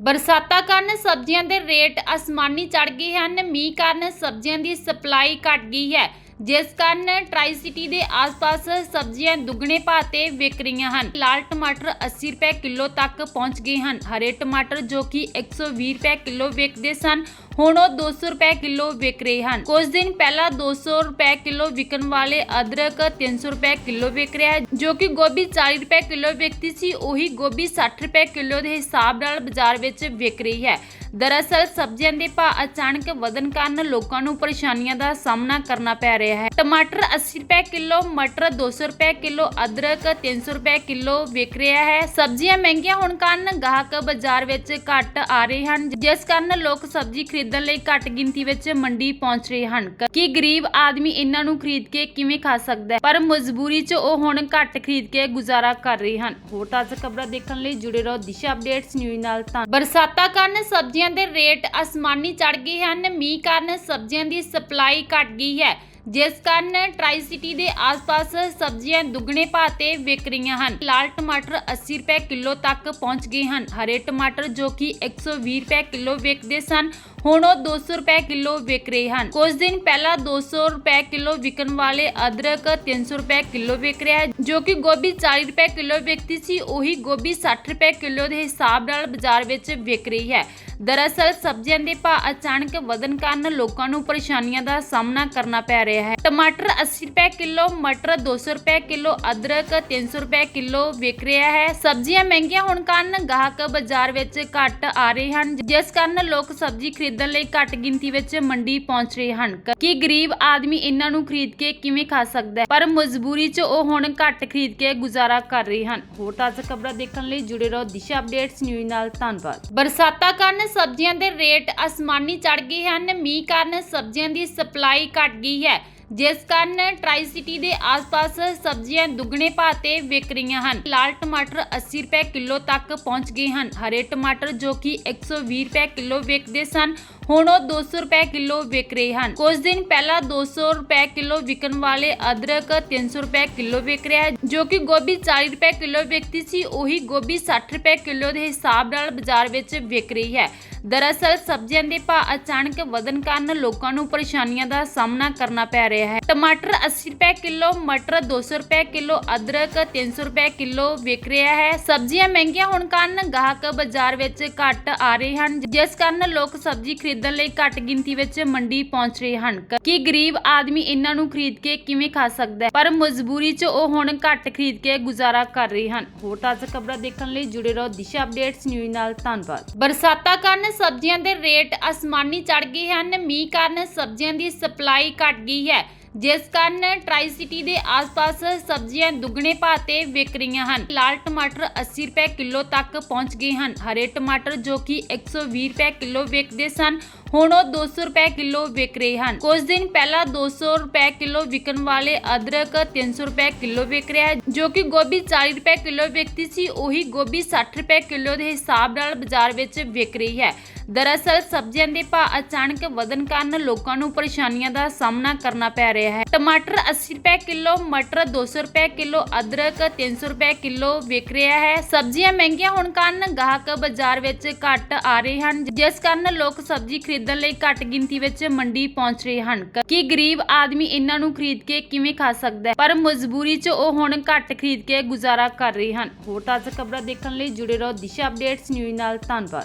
ਬਰਸਾਤਾਂ ਕਾਰਨ ਸਬਜ਼ੀਆਂ ਦੇ ਰੇਟ ਅਸਮਾਨੀ ਚੜ ਗਏ ਹਨ। ਮੀਂਹ ਕਾਰਨ ਸਬਜ਼ੀਆਂ ਦੀ ਸਪਲਾਈ ਘਟ ਗਈ ਹੈ। ਜਿਸ ਕਾਰਨ ਟਰਾਈ ਸਿਟੀ ਦੇ ਆਸ-ਪਾਸ ਸਬਜ਼ੀਆਂ ਦੁੱਗਣੇ ਭਾਅ ਤੇ ਵਿਕ ਰਹੀਆਂ ਹਨ। ਲਾਲ ਟਮਾਟਰ 80 ਰੁਪਏ ਕਿਲੋ ਤੱਕ ਪਹੁੰਚ ਗਏ ਹਨ। ਹਰੇ ਟਮਾਟਰ ਜੋ ਕਿ 120 ਰੁਪਏ ਕਿਲੋ ਵਿਕਦੇ ਸਨ। ਹੁਣ ਉਹ 200 ਰੁਪਏ ਕਿਲੋ ਵਿਕ ਰਹੇ ਹਨ। ਕੁਝ ਦਿਨ ਪਹਿਲਾਂ 200 ਰੁਪਏ ਕਿਲੋ ਵਿਕਣ ਵਾਲੇ ਅਦਰਕ 300 ਰੁਪਏ ਕਿਲੋ ਵਿਕ ਰਿਹਾ ਹੈ, ਜੋ ਕਿ ਗੋਭੀ 40 ਰੁਪਏ ਕਿਲੋ ਵਿਕਦੀ ਸੀ, ਉਹੀ ਗੋਭੀ 60 ਰੁਪਏ ਕਿਲੋ ਦੇ ਹਿਸਾਬ ਨਾਲ ਬਾਜ਼ਾਰ ਵਿੱਚ ਵਿਕ ਰਹੀ ਹੈ। ਦਰਅਸਲ ਸਬਜ਼ੀਆਂ ਦੇ ਭਾਅ ਅਚਾਨਕ ਵਧਣ ਕਾਰਨ ਲੋਕਾਂ ਨੂੰ ਪਰੇਸ਼ਾਨੀਆਂ ਦਾ ਸਾਹਮਣਾ ਕਰਨਾ ਪੈ ਰਿਹਾ ਹੈ। ਟਮਾਟਰ 80 ਰੁਪਏ ਕਿਲੋ, ਮਟਰ 200 ਰੁਪਏ ਕਿਲੋ, ਅਦਰਕ 300 ਰੁਪਏ ਕਿਲੋ ਵਿਕ ਰਿਹਾ ਹੈ। ਸਬਜ਼ੀਆਂ ਮਹਿੰਗੀਆਂ ਹੋਣ ਕਾਰਨ ਗਾਹਕ ਬਾਜ਼ਾਰ ਵਿੱਚ ਘੱਟ ਆ ਰਹੇ ਹਨ, ਜਿਸ ਕਾਰਨ ਲੋਕ ਸਬਜ਼ੀ ਖਰੀਦ ਖਰੀਦਣ ਲਈ ਘੱਟ ਗਿਣਤੀ ਵਿੱਚ ਮੰਡੀ ਪਹੁੰਚ ਰਹੇ ਹਨ। ਕਿ ਗਰੀਬ ਆਦਮੀ ਇਹਨਾਂ ਨੂੰ ਖਰੀਦ ਕੇ ਕਿਵੇਂ ਖਾ ਸਕਦਾ ਹੈ? ਪਰ ਮਜਬੂਰੀ 'ਚ ਉਹ ਹੁਣ ਘੱਟ ਖਰੀਦ ਕੇ ਗੁਜ਼ਾਰਾ ਕਰ ਰਹੇ ਹਨ। ਹੋਰ ਤਾਜ਼ਾ ਖਬਰਾਂ ਦੇਖਣ ਲਈ ਜੁੜੇ ਰਹੋ ਦਿਸ਼ਾ ਅਪਡੇਟਸ ਨਿਊਜ਼ ਨਾਲ ਤਾਂ। ਬਰਸਾਤਾਂ ਕਾਰਨ ਸਬਜ਼ੀਆਂ ਦੇ ਰੇਟ ਅਸਮਾਨੀ ਚੜ ਗਏ ਹਨ। ਮੀਂਹ ਕਾਰਨ ਸਬਜ਼ੀਆਂ ਦੀ ਸਪਲਾਈ ਘਟ ਗਈ ਹੈ। ਜਿਸ ਕਾਰਨ ਟਰਾਈ ਸਿਟੀ ਦੇ ਆਸ-ਪਾਸ ਸਬਜ਼ੀਆਂ ਦੁੱਗਣੇ ਭਾਅ ਤੇ ਵਿਕ ਰਹੀਆਂ ਹਨ। ਲਾਲ ਟਮਾਟਰ 80 ਰੁਪਏ ਕਿਲੋ ਤੱਕ ਪਹੁੰਚ ਗਏ ਹਨ। ਹਰੇ ਟਮਾਟਰ ਜੋ ਕਿ 120 ਰੁਪਏ ਕਿਲੋ ਵਿਕਦੇ ਸਨ, ਹੁਣ ਉਹ 200 ਰੁਪਏ ਕਿਲੋ ਵਿਕ ਰਹੇ ਹਨ। ਕੁਝ ਦਿਨ ਪਹਿਲਾਂ 200 ਰੁਪਏ ਕਿਲੋ ਵਿਕਣ ਵਾਲੇ ਅਦਰਕ 300 ਰੁਪਏ ਕਿਲੋ ਵਿਕ ਰਿਹਾ ਹੈ, ਜੋ ਕਿ ਗੋਭੀ 40 ਰੁਪਏ ਕਿਲੋ ਵਿਕਦੀ ਸੀ, ਉਹੀ ਗੋਭੀ 60 ਰੁਪਏ ਕਿਲੋ ਦੇ ਹਿਸਾਬ ਨਾਲ ਬਾਜ਼ਾਰ ਵਿੱਚ ਵਿਕ ਰਹੀ ਹੈ। ਦਰਅਸਲ ਸਬਜ਼ੀਆਂ ਦੇ ਭਾਅ ਅਚਾਨਕ ਵਧਣ ਕਾਰਨ ਲੋਕਾਂ ਨੂੰ ਪਰੇਸ਼ਾਨੀਆਂ ਦਾ ਸਾਹਮਣਾ ਕਰਨਾ ਪੈ ਰਿਹਾ ਹੈ। ਟਮਾਟਰ 80 ਰੁਪਏ ਕਿਲੋ, ਮਟਰ 200 ਰੁਪਏ ਕਿਲੋ, ਅਦਰਕ 300 ਰੁਪਏ ਕਿਲੋ ਵਿਕ ਰਿਹਾ ਹੈ। ਸਬਜ਼ੀਆਂ ਮਹਿੰਗੀਆਂ ਹੋਣ ਕਾਰਨ ਗਾਹਕ ਬਾਜ਼ਾਰ ਵਿੱਚ ਘੱਟ ਆ ਰਹੇ ਹਨ, ਜਿਸ ਕਾਰਨ ਲੋਕ ਸਬਜ਼ੀ ਖਰੀਦਣ ਲਈ ਘੱਟ ਗਿਣਤੀ ਵਿੱਚ ਮੰਡੀ ਪਹੁੰਚ ਰਹੇ ਹਨ। ਕਿ ਗਰੀਬ ਆਦਮੀ ਇਹਨਾਂ ਨੂੰ ਖਰੀਦ ਕੇ ਕਿਵੇਂ ਖਾ ਸਕਦਾ ਹੈ? ਪਰ ਮਜਬੂਰੀ 'ਚ ਉਹ ਹੁਣ ਘੱਟ ਖਰੀਦ ਕੇ ਗੁਜ਼ਾਰਾ ਕਰ ਰਹੇ ਹਨ। ਹੋਰ ਤਾਜ਼ਾ ਖਬਰਾਂ ਦੇਖਣ ਲਈ ਜੁੜੇ ਰਹੋ ਦਿਸ਼ਾ ਅਪਡੇਟਸ ਨਿਊਜ਼ ਨਾਲ। ਧੰਨਵਾਦ। ਬਰਸਾਤਾਂ ਕਾਰਨ ਸਬਜ਼ੀਆਂ ਦੇ ਰੇਟ ਅਸਮਾਨੀ ਚੜ ਗਏ ਹਨ। ਮੀਂਹ ਕਾਰਨ ਸਬਜ਼ੀਆਂ ਦੀ ਸਪਲਾਈ ਘਟ ਗਈ ਹੈ। ਜਿਸ ਕਾਰਨ ਟਰਾਈ ਸਿਟੀ ਦੇ ਆਸ-ਪਾਸ ਸਬਜ਼ੀਆਂ ਦੁੱਗਣੇ ਭਾਅ ਤੇ ਵਿਕ ਰਹੀਆਂ ਹਨ। ਲਾਲ ਟਮਾਟਰ 80 ਰੁਪਏ ਕਿਲੋ ਤੱਕ ਪਹੁੰਚ ਗਏ ਹਨ। ਹਰੇ ਟਮਾਟਰ ਜੋ ਕਿ 120 ਰੁਪਏ ਕਿਲੋ ਵਿਕਦੇ ਸਨ। ਹੁਣ ਉਹ 200 ਰੁਪਏ ਕਿਲੋ ਵਿਕ ਰਹੇ ਹਨ। ਕੁਝ ਦਿਨ ਪਹਿਲਾਂ 200 ਰੁਪਏ ਕਿਲੋ ਵਿਕਣ ਵਾਲੇ ਅਦਰਕ 300 ਰੁਪਏ ਕਿਲੋ ਵਿਕ ਰਿਹਾ ਹੈ, ਜੋ ਕਿ ਗੋਭੀ 40 ਰੁਪਏ ਕਿਲੋ ਵਿਕਦੀ ਸੀ, ਉਹੀ ਗੋਭੀ 60 ਰੁਪਏ ਕਿਲੋ ਦੇ ਹਿਸਾਬ ਨਾਲ ਬਾਜ਼ਾਰ ਵਿੱਚ ਵਿਕ ਰਹੀ ਹੈ। ਦਰਅਸਲ ਸਬਜ਼ੀਆਂ ਦੇ ਭਾਅ ਅਚਾਨਕ ਵਧਣ ਕਾਰਨ ਲੋਕਾਂ ਨੂੰ ਪਰੇਸ਼ਾਨੀਆਂ ਦਾ ਸਾਹਮਣਾ ਕਰਨਾ ਪੈ ਰਿਹਾ ਹੈ। ਟਮਾਟਰ 80 ਰੁਪਏ ਕਿਲੋ, ਮਟਰ 200 ਰੁਪਏ ਕਿਲੋ, ਅਦਰਕ 300 ਰੁਪਏ ਕਿਲੋ ਵਿਕ ਰਿਹਾ ਹੈ। ਸਬਜ਼ੀਆਂ ਮਹਿੰਗੀਆਂ ਹੋਣ ਕਾਰਨ ਗਾਹਕ ਬਾਜ਼ਾਰ ਵਿੱਚ ਘੱਟ ਆ ਰਹੇ ਹਨ, ਜਿਸ ਕਾਰਨ ਲੋਕ ਸਬਜ਼ੀ ਖਰੀਦ ਖਰੀਦਣ ਲਈ ਘੱਟ ਗਿਣਤੀ ਵਿੱਚ ਮੰਡੀ ਪਹੁੰਚ ਰਹੇ ਹਨ। ਕਿ ਗਰੀਬ ਆਦਮੀ ਇਹਨਾਂ ਨੂੰ ਖਰੀਦ ਕੇ ਕਿਵੇਂ ਖਾ ਸਕਦਾ ਹੈ? ਪਰ ਮਜਬੂਰੀ 'ਚ ਉਹ ਹੁਣ ਘੱਟ ਖਰੀਦ ਕੇ ਗੁਜ਼ਾਰਾ ਕਰ ਰਹੇ ਹਨ। ਹੋਰ ਤਾਜ਼ਾ ਖਬਰਾਂ ਦੇਖਣ ਲਈ ਜੁੜੇ ਰਹੋ ਦਿਸ਼ਾ ਅਪਡੇਟਸ ਨਿਊਜ਼ ਨਾਲ। ਧੰਨਵਾਦ। ਬਰਸਾਤਾਂ ਕਾਰਨ ਸਬਜ਼ੀਆਂ ਦੇ ਰੇਟ ਅਸਮਾਨੀ ਚੜ ਗਏ ਹਨ। ਮੀਂਹ ਕਾਰਨ ਸਬਜ਼ੀਆਂ ਦੀ ਸਪਲਾਈ ਘਟ ਗਈ ਹੈ। ਜਿਸ ਕਾਰਨ ਟਰਾਈ ਸਿਟੀ ਦੇ ਆਸ-ਪਾਸ ਸਬਜ਼ੀਆਂ ਦੁੱਗਣੇ ਭਾਅ ਤੇ ਵਿਕ ਰਹੀਆਂ ਹਨ। ਲਾਲ ਟਮਾਟਰ 80 ਰੁਪਏ ਕਿਲੋ ਤੱਕ ਪਹੁੰਚ ਗਏ ਹਨ। ਹਰੇ ਟਮਾਟਰ ਜੋ ਕਿ 120 ਰੁਪਏ ਕਿਲੋ ਵਿਕਦੇ ਸਨ, ਹੁਣ ਉਹ 200 ਰੁਪਏ ਕਿਲੋ ਵਿਕ ਰਹੇ ਹਨ। ਕੁਝ ਦਿਨ ਪਹਿਲਾਂ 200 ਰੁਪਏ ਕਿਲੋ ਵਿਕਣ ਵਾਲੇ ਅਦਰਕ 300 ਰੁਪਏ ਕਿਲੋ ਵਿਕ ਰਿਹਾ ਹੈ, ਜੋ ਕਿ ਗੋਭੀ 40 ਰੁਪਏ ਕਿਲੋ ਵਿਕਦੀ ਸੀ, ਉਹੀ ਗੋਭੀ 60 ਰੁਪਏ ਕਿਲੋ ਦੇ ਹਿਸਾਬ ਨਾਲ ਬਾਜ਼ਾਰ ਵਿੱਚ ਵਿਕ ਰਹੀ ਹੈ। ਦਰਅਸਲ ਸਬਜ਼ੀਆਂ ਦੇ ਭਾਅ ਅਚਾਨਕ ਵਧਣ ਕਾਰਨ ਲੋਕਾਂ ਨੂੰ ਪਰੇਸ਼ਾਨੀਆਂ ਦਾ ਸਾਹਮਣਾ ਕਰਨਾ ਪੈ ਰਿਹਾ ਰਿਹਾ ਹੈ। ਟਮਾਟਰ 80 ਰੁਪਏ ਕਿਲੋ, ਮਟਰ 200 ਰੁਪਏ ਕਿਲੋ, ਅਦਰਕ 300 ਰੁਪਏ ਕਿਲੋ ਵਿਕ ਰਿਹਾ ਹੈ। ਸਬਜ਼ੀਆਂ ਮਹਿੰਗੀਆਂ ਹੋਣ ਕਾਰਨ ਗਾਹਕ ਬਾਜ਼ਾਰ ਵਿੱਚ ਘੱਟ ਆ ਰਹੇ ਹਨ, ਜਿਸ ਕਾਰਨ ਲੋਕ ਸਬਜ਼ੀ ਖਰੀਦਣ ਲਈ ਘੱਟ ਗਿਣਤੀ ਵਿੱਚ ਮੰਡੀ ਪਹੁੰਚ ਰਹੇ ਹਨ। ਕਿ ਗਰੀਬ ਆਦਮੀ ਇਹਨਾਂ ਨੂੰ ਖਰੀਦ ਕੇ ਕਿਵੇਂ ਖਾ ਸਕਦਾ ਹੈ? ਪਰ ਮਜਬੂਰੀ 'ਚ ਉਹ ਹੁਣ ਘੱਟ ਖਰੀਦ ਕੇ ਗੁਜ਼ਾਰਾ ਕਰ ਰਹੇ ਹਨ। ਹੋਰ ਤਾਜ਼ਾ ਖਬਰਾਂ ਦੇਖਣ ਲਈ ਜੁੜੇ ਰਹੋ ਦਿਸ਼ਾ ਅਪਡੇਟਸ ਨਿਊਜ਼ ਨਾਲ। ਧੰਨਵਾਦ।